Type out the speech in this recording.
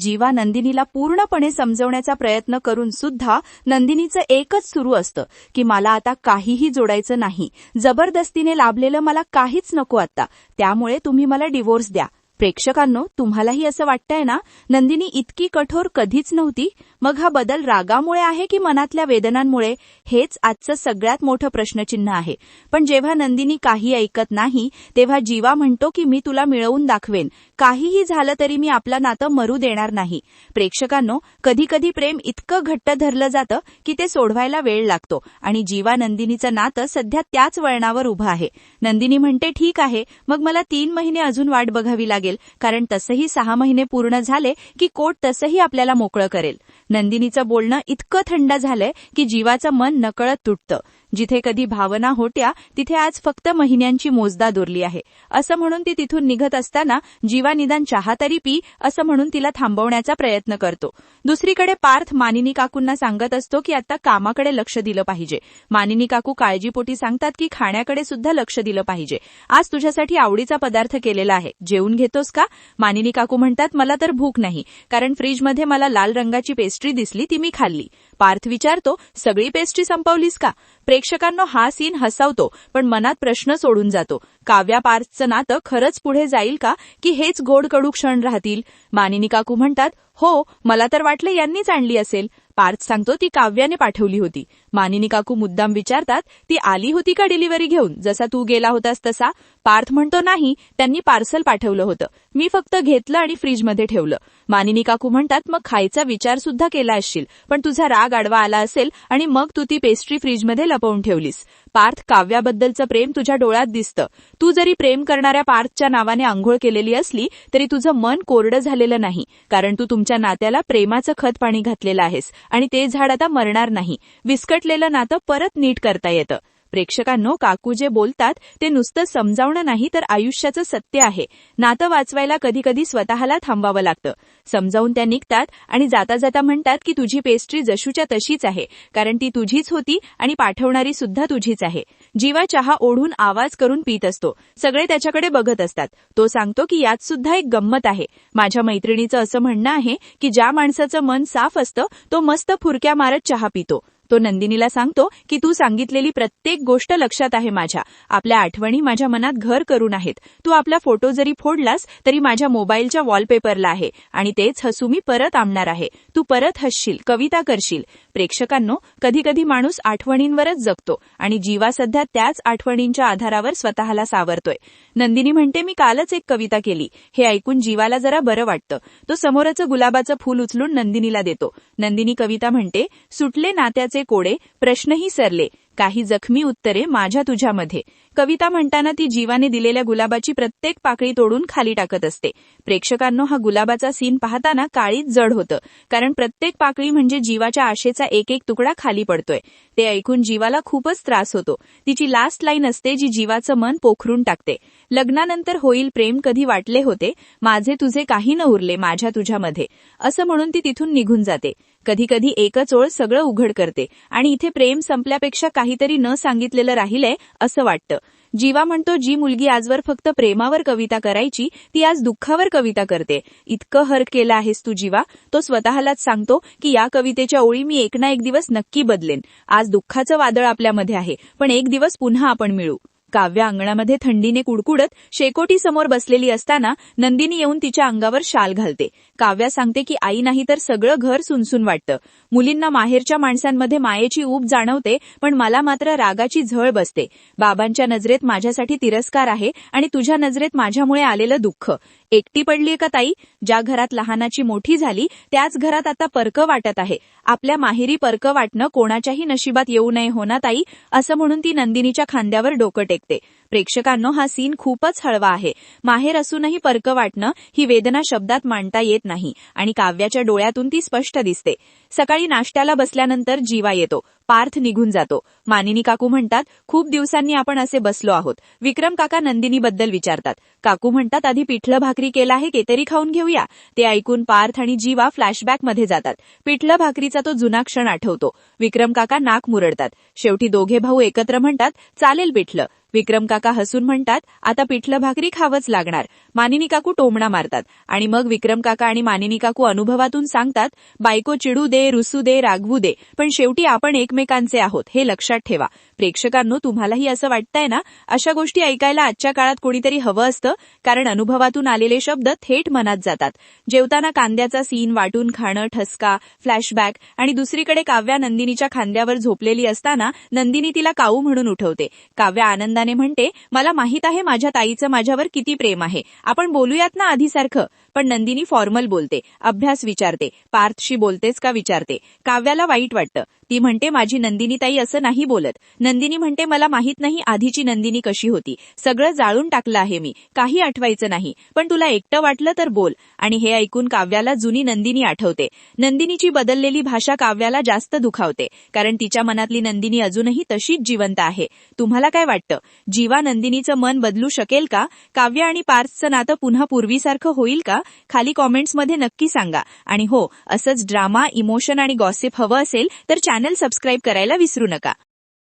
जीवा नंदिनीला पूर्णपणे समजवण्याचा प्रयत्न करून सुद्धा नंदिनीचं एकच सुरू असतं की मला आता काहीही जोडायचं नाही. जबरदस्तीने लाभलेलं मला काहीच नको आता. त्यामुळे तुम्ही मला डिवोर्स द्या. प्रेक्षकांनो तुम्हालाही असं वाटतंय ना? नंदिनी इतकी कठोर कधीच नव्हती. मग हा बदल रागामुळे आहे की मनातल्या वेदनांमुळे? हेच आजचं सगळ्यात मोठं प्रश्नचिन्ह आहे. पण जेव्हा नंदिनी काही ऐकत नाही तेव्हा जीवा म्हणतो की मी तुला मिळवून दाखवेन. काहीही झालं तरी मी आपलं नातं मरू देणार नाही. प्रेक्षकांनो कधी कधी प्रेम इतकं घट्ट धरलं जातं की ते सोडवायला वेळ लागतो आणि जीवा नंदिनीचं नातं सध्या त्याच वळणावर उभं आहे. नंदिनी म्हणते ठीक आहे मग मला तीन महिने अजून वाट बघावी लागेल कारण तसंही सहा महिने पूर्ण झाले की कोर्ट तसंही आपल्याला मोकळं करेल. नंदिनीचं बोलणं इतकं थंड झालंय की जीवाचं मन नकळत तुटतं. जिथे कधी भावना होत्या तिथे आज फक्त महिन्यांची मोजदा दोरली आहे. असं म्हणून ती तिथून निघत असताना जीवा निदान चहा तरी पी असं म्हणून तिला थांबवण्याचा प्रयत्न करतो. दुसरीकडे पार्थ मानिनी काकूंना सांगत असतो की आता कामाकडे लक्ष दिलं पाहिजे. मानिनी काकू काळजीपोटी सांगतात की खाण्याकडे सुद्धा लक्ष दिलं पाहिजे. आज तुझ्यासाठी आवडीचा पदार्थ केलेला आहे. जेवून घेतोस का? मानिनी काकू म्हणतात मला तर भूक नाही. कारण फ्रीजमध्ये मला लाल रंगाची पेस्ट्री दिसली ती मी खाल्ली. पार्थ विचारतो सगळी पेस्ट्री संपवलीस का? प्रेक्षकांना हा सीन हसावतो पण मनात प्रश्न सोडून जातो. काव्या पार्थचं नातं खरंच पुढे जाईल का? की हेच गोड कडू क्षण राहतील? मानिनी काकू म्हणतात हो मला तर वाटलं यांनीच आणली असेल. पार्थ सांगतो ती काव्याने पाठवली होती. मानिनी काकू मुद्दाम विचारतात ती आली होती का डिलिव्हरी घेऊन? जसा तू गेला होतास तसा. पार्थ म्हणतो नाही त्यांनी पार्सल पाठवलं होतं. मी फक्त घेतलं आणि फ्रीजमध्ये ठेवलं. मानिनी काकू म्हणतात मग खायचा विचार सुद्धा केला असशील पण तुझा राग आडवा आला असेल आणि मग तू ती पेस्ट्री फ्रीजमध्ये लपवून ठेवलीस. पार्थ काव्याबद्दलचं प्रेम तुझ्या डोळ्यात दिसतं. तू जरी प्रेम करणाऱ्या पार्थच्या नावाने आंघोळ केलेली असली तरी तुझं मन कोरडं झालेलं नाही कारण तू तुमच्या नात्याला प्रेमाचं खत पाणी घातलेलं आहेस आणि ते झाड आता मरणार नाही. विस्कटलेलं नातं परत नीट करता येतं. प्रेक्षकांनो काकू जे बोलतात ते नुसतं समजावणं नाही तर आयुष्याचं सत्य आहे. नातं वाचवायला कधी कधी स्वतःला थांबावं लागतं. समजावून त्या निघतात आणि जाता जाता म्हणतात की तुझी पेस्ट्री जशूच्या तशीच आहे. कारण ती तुझीच होती आणि पाठवणारी सुद्धा तुझीच आहे. जीवा चहा ओढून आवाज करून पित असतो. सगळे त्याच्याकडे बघत असतात. तो सांगतो की यात सुद्धा एक गंमत आहे. माझ्या मैत्रिणीचं असं म्हणणं आहे की ज्या माणसाचं मन साफ असतं तो मस्त फुरक्या मारत चहा पितो. तो नंदिनीला सांगतो की तू सांगितलेली प्रत्येक गोष्ट लक्षात आहे माझ्या. आपल्या आठवणी माझ्या मनात घर करून आहेत. तू आपला फोटो जरी फोडलास तरी माझ्या मोबाईलच्या वॉलपेपरला आहे. आणि तेच हसू मी परत आणणार आहे. तू परत हसशील कविता करशील. प्रेक्षकांनो कधी कधी माणूस आठवणींवरच जगतो आणि जीवा सध्या त्याच आठवणींच्या आधारावर स्वतःला सावरतोय. नंदिनी म्हणते मी कालच एक कविता केली. हे ऐकून जीवाला जरा बरं वाटतं. तो समोरचं गुलाबाचं फूल उचलून नंदिनीला देतो. नंदिनी कविता म्हणते सुटले नात्याचे कोडे प्रश्नही सरले. काही जखमी उत्तरे माझ्या तुझ्यामध्ये. कविता म्हणताना ती जीवाने दिलेल्या गुलाबाची प्रत्येक पाकळी तोडून खाली टाकत असते. प्रेक्षकांनो हा गुलाबाचा सीन पाहताना काळीच जड होतं. कारण प्रत्येक पाकळी म्हणजे जीवाच्या आशेचा एक एक तुकडा खाली पडतोय. ते ऐकून जीवाला खूपच त्रास होतो. तिची लास्ट लाईन असते जी जीवाचं मन पोखरून टाकते. लग्नानंतर होईल प्रेम कधी वाटले होते? माझे तुझे काही न उरले माझ्या तुझ्यामध्ये. असं म्हणून ती तिथून निघून जाते. कधी कधी एकच ओळ सगळं उघड करते आणि इथे प्रेम संपल्यापेक्षा काहीतरी न सांगितलेलं राहिलंय असं वाटतं. जीवा म्हणतो जी मुलगी आजवर फक्त प्रेमावर कविता करायची ती आज दुःखावर कविता करते. इतकं हर केलं आहेस तू जीवा. तो स्वतःलाच सांगतो की या कवितेच्या ओळी मी एक ना एक दिवस नक्की बदलेन. आज दुःखाचं वादळ आपल्यामध्ये आहे पण एक दिवस पुन्हा आपण मिळू. काव्या अंगणामध्ये थंडीने कुडकुडत शेकोटी समोर बसलेली असताना नंदिनी येऊन तिच्या अंगावर शाल घालते. काव्या सांगते की आई नाही तर सगळं घर सुनसून वाटतं. मुलींना माहेरच्या माणसांमध्ये मायेची ऊब जाणवते पण मला मात्र रागाची झळ बसते. बाबांच्या नजरेत माझ्यासाठी तिरस्कार आहे आणि तुझ्या नजरेत माझ्यामुळे आलेलं दुःख. एकटी पडलीय का ताई? ज्या घरात लहानाची मोठी झाली त्याच घरात आता परकं वाटत आहे. आपल्या माहेरी परकं वाटणं कोणाच्याही नशिबात येऊ नये हो ना ताई? असं म्हणून ती नंदिनीच्या खांद्यावर डोकं टेकते. प्रेक्षकांनो हा सीन खूपच हळवा आहे. माहेर असूनही परकं वाटणं ही वेदना शब्दात मांडता येत नाही आणि काव्याच्या डोळ्यातून ती स्पष्ट दिसते. सकाळी नाश्त्याला बसल्यानंतर जीवा येतो. पार्थ निघून जातो. मानिनी काकू म्हणतात खूप दिवसांनी आपण असे बसलो आहोत. विक्रम काका नंदिनीबद्दल विचारतात. काकू म्हणतात आधी पिठलं भाकरी केला आहे केतरी खाऊन घेऊया. ते ऐकून पार्थ आणि जीवा फ्लॅशबॅकमध्ये जातात. पिठलं भाकरीचा तो जुना क्षण आठवतो. विक्रम काका नाक मुरडतात. शेवटी दोघे भाऊ एकत्र म्हणतात चालेल पिठलं. विक्रम काका हसून म्हणतात आता पिठलं भाकरी खावंच लागणार. मानिनी काकू टोमणा मारतात. आणि मग विक्रम काका आणि मानिनी काकू अनुभवातून सांगतात बायको चिडू दे रुसू दे रागवू दे पण शेवटी आपण एकमेकांचे आहोत हे लक्षात ठेवा. प्रेक्षकांनो तुम्हालाही असं वाटतंय ना? अशा गोष्टी ऐकायला आजच्या काळात कोणीतरी हवं असतं? कारण अनुभवातून आलेले शब्द थेट मनात जातात. जेवताना कांद्याचा सीन वाटून खाणं ठसका फ्लॅशबॅक आणि दुसरीकडे काव्या नंदिनीच्या खांद्यावर झोपलेली असताना नंदिनी तिला काऊ म्हणून उठवते. काव्या आनंदाने म्हणते मला माहीत आहे माझ्या ताईचं माझ्यावर किती प्रेम आहे. आपण बोलूयात ना आधीसारखं. पण नंदिनी फॉर्मल बोलते अभ्यास विचारते पार्थशी बोलतेस का विचारते. काव्याला वाईट वाटतं. ती म्हणते माझी नंदिनी ताई असं नाही बोलत. नंदिनी म्हणते मला माहीत नाही आधीची नंदिनी कशी होती. सगळं जाळून टाकलं आहे मी. काही आठवायचं नाही. पण तुला एकटं वाटलं तर बोल. आणि हे ऐकून काव्याला जुनी नंदिनी आठवते. नंदिनीची बदललेली भाषा काव्याला जास्त दुखावते कारण तिच्या मनातली नंदिनी अजूनही तशीच जिवंत आहे. तुम्हाला काय वाटतं? जीवा नंदिनीचं मन बदलू शकेल का? काव्य आणि पार्थचं नातं पुन्हा पूर्वीसारखं होईल का? खाली कॉमेंट्समध्ये नक्की सांगा. आणि हो असंच ड्रामा इमोशन आणि गॉसिप हवं असेल तर चॅनल सबस्क्राईब करायला विसरू नका.